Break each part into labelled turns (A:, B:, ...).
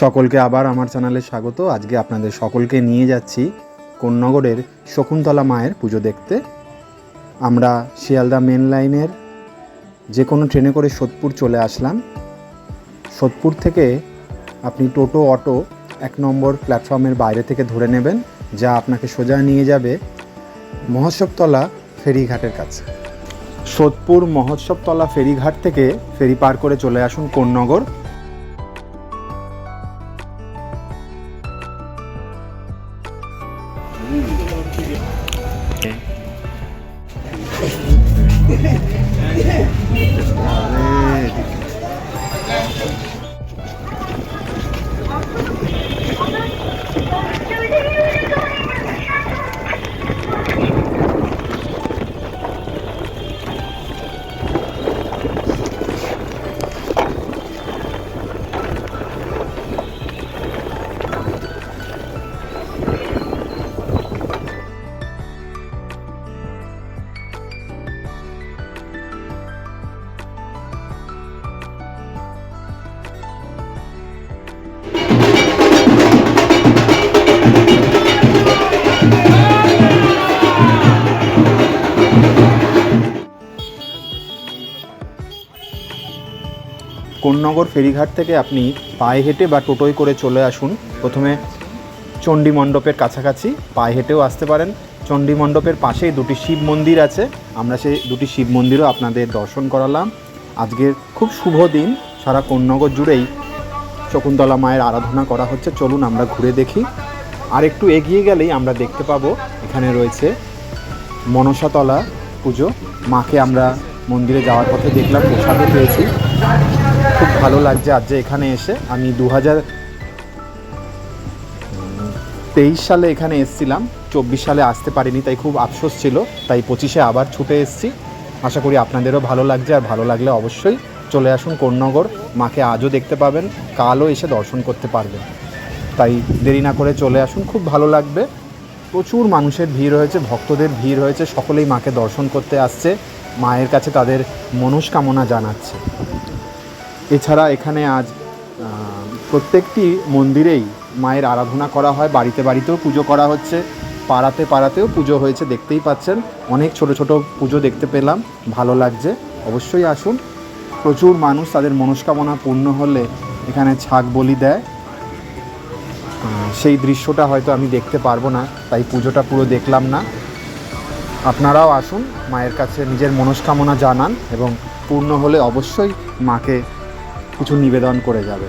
A: সকলকে আবার আমার চ্যানেলে স্বাগত। আজকে আপনাদের সকলকে নিয়ে যাচ্ছি কোন্নগরের শকুন্তলা মায়ের পুজো দেখতে। আমরা শিয়ালদা মেন লাইনের যে কোনো ট্রেনে করে সোদপুর চলে আসলাম। সোদপুর থেকে আপনি টোটো, অটো এক নম্বর প্ল্যাটফর্মের বাইরে থেকে ধরে নেবেন, যা আপনাকে সোজা নিয়ে যাবে মহোৎসবতলা ফেরিঘাটের কাছে। সোদপুর মহোৎসবতলা ফেরিঘাট থেকে ফেরি পার করে চলে আসুন কোন্নগর। কোন্নগর ফেরিঘাট থেকে আপনি পায়ে হেঁটে বা টোটোয় করে চলে আসুন। প্রথমে চণ্ডী মণ্ডপের কাছাকাছি পায়ে হেঁটেও আসতে পারেন। চণ্ডী মণ্ডপের পাশেই দুটি শিব মন্দির আছে। আমরা সেই দুটি শিব মন্দিরও আপনাদের দর্শন করালাম। আজকের খুব শুভ দিন। সারা কোন্নগর জুড়েই শকুন্তলা মায়ের আরাধনা করা হচ্ছে। চলুন আমরা ঘুরে দেখি। আর একটু এগিয়ে গেলেই আমরা দেখতে পাবো, এখানে রয়েছে মনসাতলা পুজো। মাকে আমরা মন্দিরে যাওয়ার পথে দেখলাম, প্রসাদও পেয়েছি। ভালো লাগছে আজ যে এখানে এসে। আমি দু হাজার তেইশ সালে এখানে এসেছিলাম। চব্বিশ সালে আসতে পারিনি, তাই খুব আফসোস ছিল। তাই পঁচিশে আবার ছুটে এসেছি। আশা করি আপনাদেরও ভালো লাগছে, আর ভালো লাগলে অবশ্যই চলে আসুন কোন্নগর। মাকে আজও দেখতে পাবেন, কালও এসে দর্শন করতে পারবেন। তাই দেরি না করে চলে আসুন, খুব ভালো লাগবে। প্রচুর মানুষের ভিড় হয়েছে, ভক্তদের ভিড় হয়েছে, সকলেই মাকে দর্শন করতে আসছে। মায়ের কাছে তাদের মনস্কামনা জানাচ্ছে। এছাড়া এখানে আজ প্রত্যেকটি মন্দিরেই মায়ের আরাধনা করা হয়, বাড়িতে বাড়িতেও পুজো করা হচ্ছে, পাড়াতে পাড়াতেও পুজো হয়েছে, দেখতেই পাচ্ছেন। অনেক ছোট ছোট পুজো দেখতে পেলাম, ভালো লাগছে। অবশ্যই আসুন। প্রচুর মানুষ তাদের মনস্কামনা পূর্ণ হলে এখানে ছাগ বলি দেয়। সেই দৃশ্যটা হয়তো আমি দেখতে পারব না, তাই পুজোটা পুরো দেখলাম না। আপনারাও আসুন, মায়ের কাছে নিজের মনস্কামনা জানান এবং পূর্ণ হলে অবশ্যই মাকে কিছু নিবেদন করে যাবে।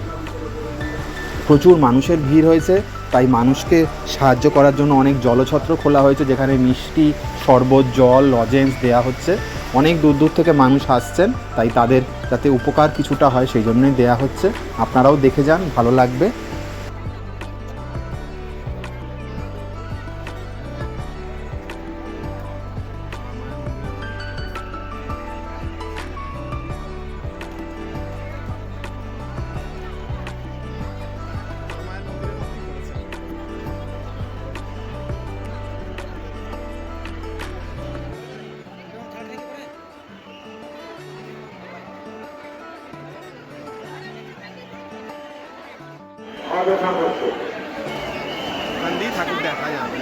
A: প্রচুর মানুষের ভিড় হয়েছে, তাই মানুষকে সাহায্য করার জন্য অনেক জলছত্র খোলা হয়েছে, যেখানে মিষ্টি, শরবত, জল লজেন্স দেওয়া হচ্ছে। অনেক দূর দূর থেকে মানুষ আসছেন, তাই তাদের যাতে উপকার কিছুটা হয়, সেই জন্যই দেওয়া হচ্ছে। আপনারাও দেখে যান, ভালো লাগবে।
B: ঠাকুর দেখা যাবে।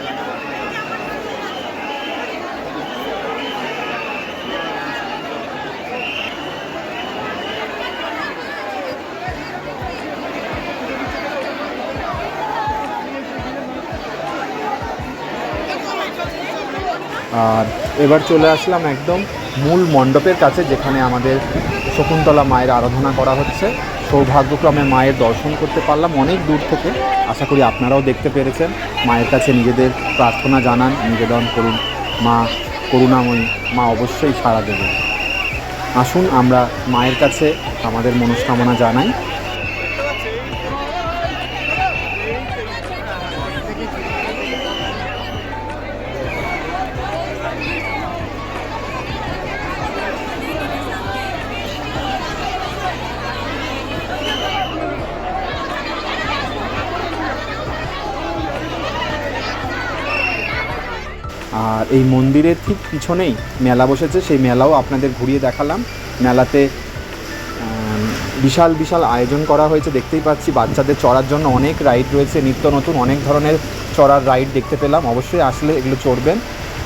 A: আর এবার চলে আসলাম একদম মূল মণ্ডপের কাছে, যেখানে আমাদের শকুন্তলা মায়ের আরাধনা করা হচ্ছে। সৌভাগ্যক্রমে মায়ের দর্শন করতে পারলাম অনেক দূর থেকে। আশা করি আপনারাও দেখতে পেরেছেন। মায়ের কাছে নিজেদের প্রার্থনা জানান, নিবেদন করুন। মা করুণাময়ী, মা অবশ্যই সাড়া দেবে আসুন আমরা মায়ের কাছে আমাদের মনস্কামনা জানাই। আর এই মন্দিরের ঠিক পিছনেই মেলা বসেছে, সেই মেলাও আপনাদের ঘুরিয়ে দেখালাম। মেলাতে বিশাল বিশাল আয়োজন করা হয়েছে, দেখতেই পাচ্ছি বাচ্চাদের চড়ার জন্য অনেক রাইড রয়েছে, নিত্য নতুন অনেক ধরনের চড়ার রাইড দেখতে পেলাম। অবশ্যই আসলে এগুলো চড়বেন।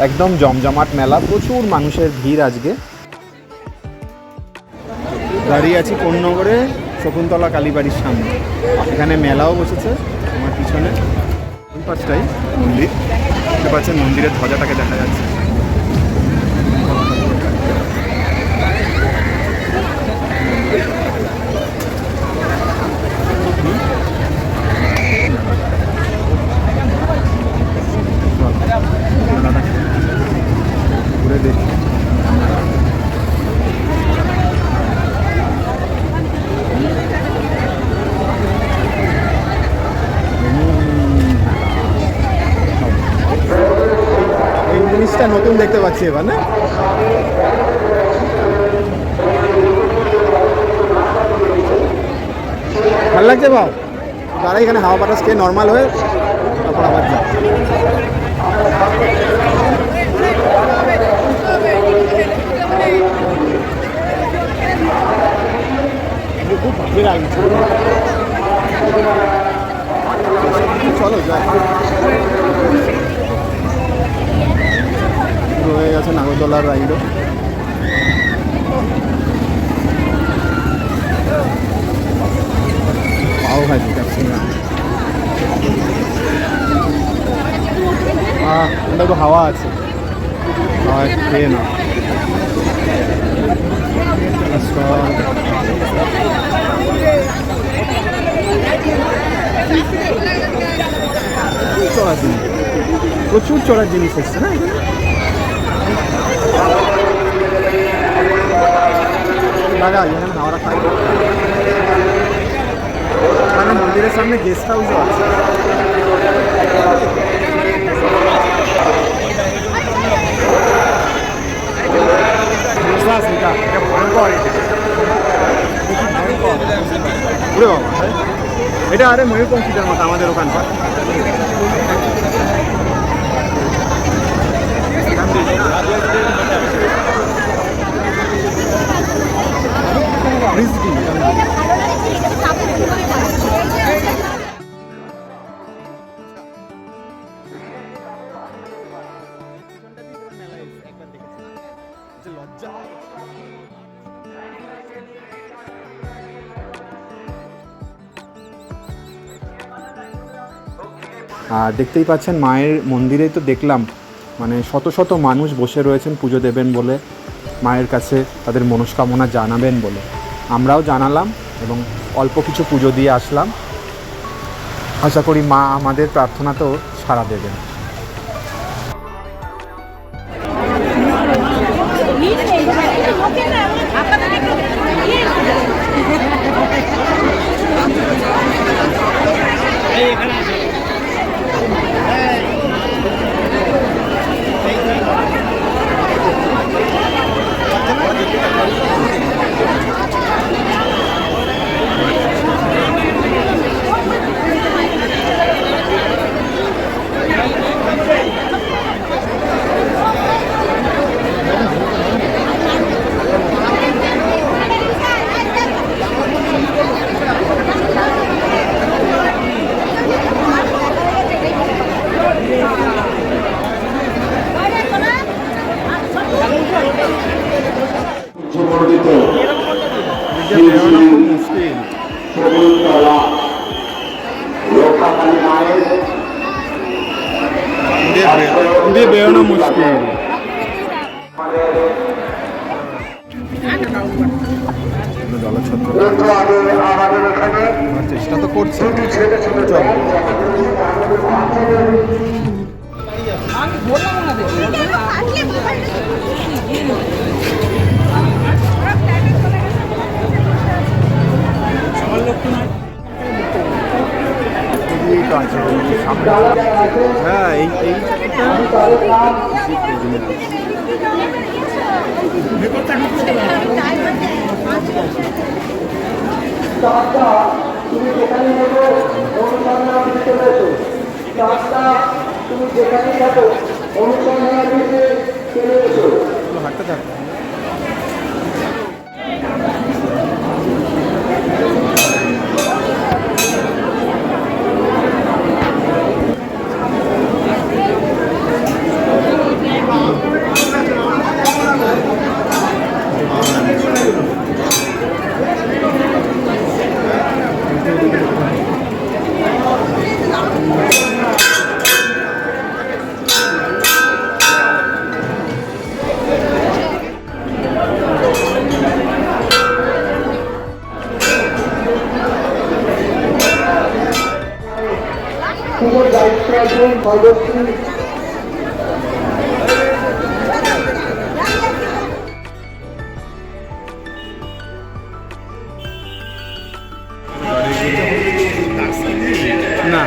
A: একদম জমজমাট মেলা, প্রচুর মানুষের ভিড় আজকে। দাঁড়িয়ে আছি কোন্নগরে, শকুন্তলা কালীবাড়ির সামনে। এখানে মেলাও বসেছে, আমার পিছনে। ওই পাশটাই মন্দির। দেখতে পাচ্ছেন মন্দিরের ধ্বজাটাকে দেখা যাচ্ছে মেলাটা ঘুরে দেখি এই জিনিসটা নতুন দেখতে পাচ্ছি এবার, না? ভালো লাগছে বাবা দাঁড়া, এখানে হাওয়া বাতাস খেয়ে নর্মাল হয়ে তারপর আবার যা খুব চলো, যাই। শুরু হয়ে গেছে নাগরদোলার রাইডও। পাও ভাজি ক্যাপসিকাম আহ এটা তো হাওয়া আছে। হাওয়া খেয়ে না প্রচুর চড়ার জিনিস এসছে, না এখানে? লাগা, এখানে হাওয়াটা খাই। মানে মন্দিরের সামনে গেস্ট হাউসও আছে। এটা ভয়ঙ্কর এটা হ্যাঁ? এটা আরে ময়ূরপঙ্খীটার মতো আমাদের ওখানটা রিস্কি আর দেখতেই পাচ্ছেন, মায়ের মন্দিরে তো দেখলাম মানে শত শত মানুষ বসে রয়েছেন পুজো দেবেন বলে, মায়ের কাছে তাদের মনস্কামনা জানাবেন বলে। আমরাও জানালাম এবং অল্প কিছু পুজো দিয়ে আসলাম। আশা করি মা আমাদের প্রার্থনাতেও সাড়া দেবেন। হ্যাঁ এই এই
C: তুমি যেখানে নেব অনুসন্ধান দিতে পেরেছ চারটা তুমি যেখানে যাব অনুসন্ধান দিতে চলে
A: হাঁটতে থাকো। না।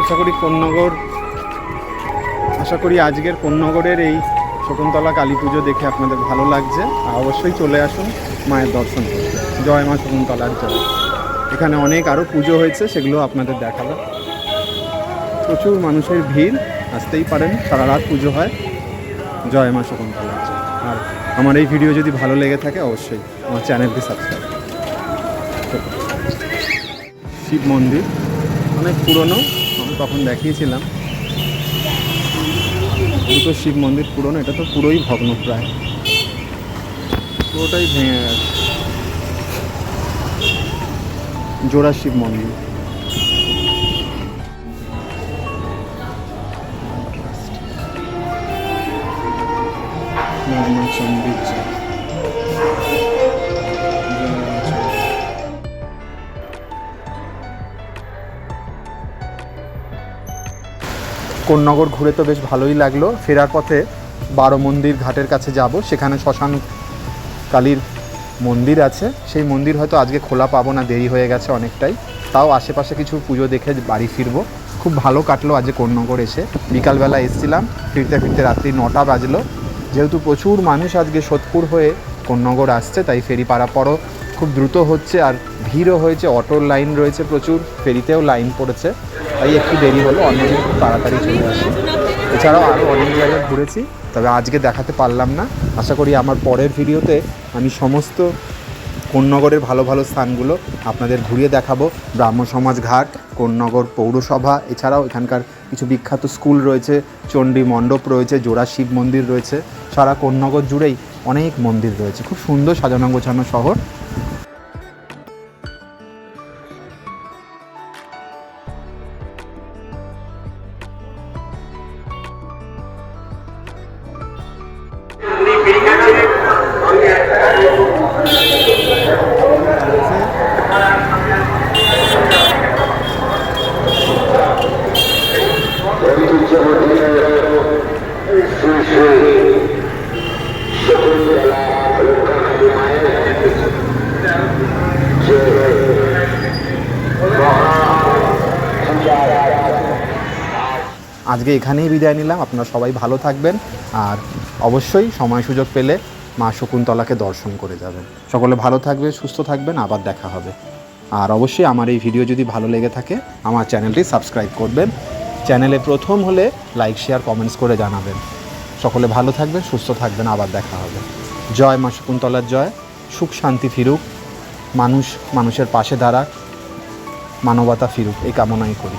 A: আশা করি কোন্নগর আশা করি আজকের কোন্নগরের এই শকুন্তলা কালী পুজো দেখে আপনাদের ভালো লাগছে অবশ্যই চলে আসুন মায়ের দর্শন করতে। জয় মা শকুন্তলার জয়। এখানে অনেক আরও পুজো হয়েছে, সেগুলো আপনাদের দেখাবো। প্রচুর মানুষের ভিড়, আসতেই পারেন, সারা রাত পুজো হয়। জয় মা শকুন্তলা আর আমার এই ভিডিও যদি ভালো লেগে থাকে, অবশ্যই আমার চ্যানেলটি সাবস্ক্রাইব শিব মন্দির, অনেক পুরনো, আমি তখন দেখিয়েছিলাম। দুটো শিব মন্দির পুরনো, এটা তো পুরোই ভগ্ন প্রায়। পুরোটাই ভেঙে গেছে। জোড়া শিব মন্দির। মা কোন্নগর ঘুরে তো বেশ ভালোই লাগল। ফেরার পথে বারো মন্দির ঘাটের কাছে যাব। সেখানে শ্মশান কালীর মন্দির আছে। সেই মন্দির হয়তো আজকে খোলা পাবো না, দেরি হয়ে গেছে অনেকটাই। তাও আশেপাশে কিছু পুজো দেখে বাড়ি ফিরবো। খুব ভালো কাটলো আজকে কোন্নগর এসে। বিকালবেলা এসেছিলাম, ফিরতে ফিরতে রাত্রি নটা বাজলো। যেহেতু প্রচুর মানুষ আজকে সোদপুর হয়ে কোন্নগর আসছে, তাই ফেরি পারাপরও খুব দ্রুত হচ্ছে আর ভিড়ও হয়েছে, অটোর লাইন রয়েছে প্রচুর, ফেরিতেও লাইন পড়েছে। তাই একটু দেরি হলো অন্যদিন তাড়াতাড়ি চলে আসে। এছাড়াও আরও অনেক জায়গায় ঘুরেছি, তবে আজকে দেখাতে পারলাম না। আশা করি আমার পরের ভিডিওতে আমি সমস্ত কোন্নগরের ভালো ভালো স্থানগুলো আপনাদের ঘুরিয়ে দেখাবো। ব্রাহ্ম সমাজ ঘাট, কোন্নগর পৌরসভা, এছাড়াও এখানকার কিছু বিখ্যাত স্কুল রয়েছে, চণ্ডী মণ্ডপ রয়েছে, জোড়া শিব মন্দির রয়েছে। সারা কোন্নগর জুড়েই অনেক মন্দির রয়েছে। খুব সুন্দর সাজানো গোছানো শহর। আজকে এখানেই বিদায় নিলাম। আপনারা সবাই ভালো থাকবেন আর অবশ্যই সময় সুযোগ পেলে মা শকুন্তলাকে দর্শন করে যাবেন। সকলে ভালো থাকবে সুস্থ থাকবেন, আবার দেখা হবে। আর অবশ্যই আমার এই ভিডিও যদি ভালো লেগে থাকে, আমার চ্যানেলটি সাবস্ক্রাইব করবেন। চ্যানেলে প্রথম হলে লাইক, শেয়ার, কমেন্টস করে জানাবেন। সকলে ভালো থাকবেন, সুস্থ থাকবেন, আবার দেখা হবে। জয় মা শকুন্তলার জয়। সুখ শান্তি ফিরুক। মানুষ মানুষের পাশে দাঁড়াক। মানবতা ফিরুক। এই কামনাই করি।